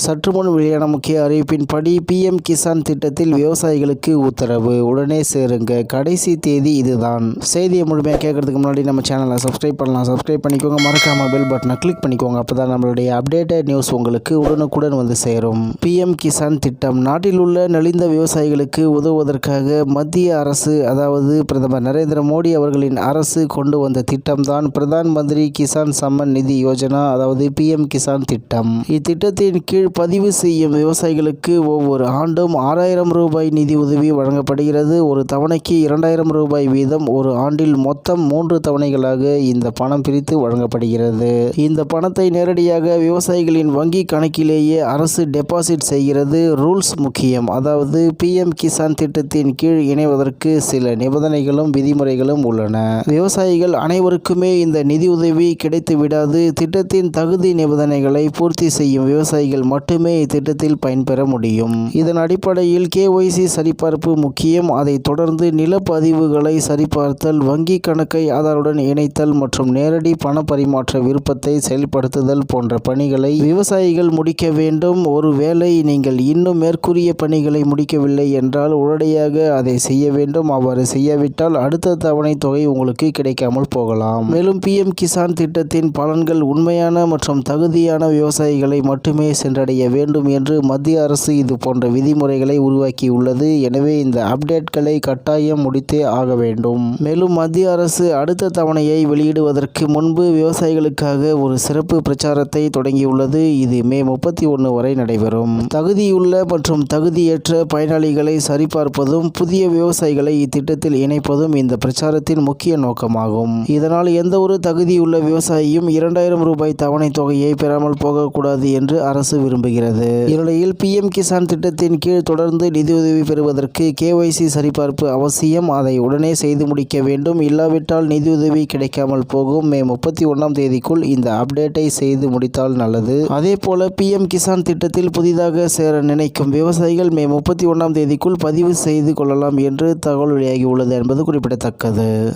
சற்று முன் வெளியான முக்கிய அறிவிப்பின்படி பிஎம் கிசான் திட்டத்தில் விவசாயிகளுக்கு உத்தரவு. உடனே சேருங்க. கடைசி தேதி இதுதான். செய்தியை முழுமையாக கேட்கறதுக்கு முன்னாடி நம்ம சேனலை சப்ஸ்கிரைப் பண்ணலாம். சப்ஸ்கிரைப் பண்ணிக்கோங்க. மறக்காம பெல் பட்டனை கிளிக் பண்ணிக்கோங்க. அப்பதான் நம்மளுடைய அப்டேட்டட் நியூஸ் உங்களுக்கு உடனுக்குடன் வந்து சேரும். பிஎம் கிசான் திட்டம். நாட்டில் உள்ள நலிந்த விவசாயிகளுக்கு உதவுவதற்காக மத்திய அரசு அதாவது பிரதமர் நரேந்திர மோடி அவர்களின் அரசு கொண்டு வந்த திட்டம்தான் பிரதான் மந்திரி கிசான் சம்மன் நிதி யோஜனா அதாவது பிஎம் கிசான் திட்டம். இத்திட்டத்தின் கீழ் பதிவு செய்யும் விவசாயிகளுக்கு ஒவ்வொரு ஆண்டும் ஆறாயிரம் ரூபாய் நிதி உதவி வழங்கப்படுகிறது. ஒரு தவணைக்கு இரண்டாயிரம் ரூபாய் வீதம். ஒரு ஆண்டில் மொத்தம் மூன்று தவணைகளாக இந்த பணம் பிரித்து வழங்கப்படுகிறது. இந்த பணத்தை நேரடியாக விவசாயிகளின் வங்கி கணக்கிலேயே அரசு டெபாசிட் செய்கிறது. ரூல்ஸ் முக்கியம். அதாவது பிஎம் கிசான் திட்டத்தின் கீழ் இணைவதற்கு சில நிபந்தனைகளும் விதிமுறைகளும் உள்ளன. விவசாயிகள் அனைவருக்குமே இந்த நிதியுதவி கிடைத்து விடாது திட்டத்தின் தகுதி நிபந்தனைகளை பூர்த்தி செய்யும் விவசாயிகள் மட்டுமே இத்திட்டத்தில் பயன்பெற முடியும். இதன் அடிப்படையில் கேஒய்சி சரிபார்ப்பு முக்கியம். அதைத் தொடர்ந்து நிலப்பதிவுகளை சரிபார்த்தல் வங்கி கணக்கை ஆதாருடன் இணைத்தல் மற்றும் நேரடி பண பரிமாற்ற விருப்பத்தை செயல்படுத்துதல் போன்ற பணிகளை விவசாயிகள் முடிக்க வேண்டும். ஒருவேளை நீங்கள் இன்னும் மேற்கூறிய பணிகளை முடிக்கவில்லை என்றால் உடனடியாக அதை செய்ய வேண்டும். அவ்வாறு செய்யாவிட்டால் அடுத்த தவணை தொகை உங்களுக்கு கிடைக்காமல் போகலாம். மேலும் பிஎம் கிசான் திட்டத்தின் பலன்கள் உண்மையான மற்றும் தகுதியான விவசாயிகளை மட்டுமே சென்ற சென்றடைய வேண்டும் என்று மத்திய அரசு இது போன்ற விதிமுறைகளை உருவாக்கியுள்ளது. எனவே இந்த அப்டேட்களை கட்டாயம் முடித்தே ஆக வேண்டும். மேலும் மத்திய அரசு அடுத்த தவணையை வெளியிடுவதற்கு முன்பு விவசாயிகளுக்காக ஒரு சிறப்பு பிரச்சாரத்தை தொடங்கியுள்ளது. இது மே முப்பத்தி ஒன்று வரை நடைபெறும். தகுதியுள்ள மற்றும் தகுதியற்ற பயனாளிகளை சரிபார்ப்பதும் புதிய விவசாயிகளை இத்திட்டத்தில் இணைப்பதும் இந்த பிரச்சாரத்தின் முக்கிய நோக்கமாகும். இதனால் எந்த ஒரு தகுதியுள்ள விவசாயியும் இரண்டாயிரம் ரூபாய் தவணை தொகையை பெறாமல் போகக்கூடாது என்று அரசு விரும்புகிறது. இந்நிலையில் பிஎம் கிசான் திட்டத்தின் கீழ் தொடர்ந்து நிதியுதவி பெறுவதற்கு கேஒய்சி சரிபார்ப்பு அவசியம். அதை உடனே செய்து முடிக்க வேண்டும். இல்லாவிட்டால் நிதியுதவி கிடைக்காமல் போகும். மே முப்பத்தி ஒன்றாம் தேதிக்குள் இந்த அப்டேட்டை செய்து முடித்தால் நல்லது. அதே போல பிஎம் கிசான் திட்டத்தில் புதிதாக சேர நினைக்கும் விவசாயிகள் மே முப்பத்தி ஒன்றாம் தேதிக்குள் பதிவு செய்து கொள்ளலாம் என்று தகவல் வெளியாகியுள்ளது என்பது குறிப்பிடத்தக்கது.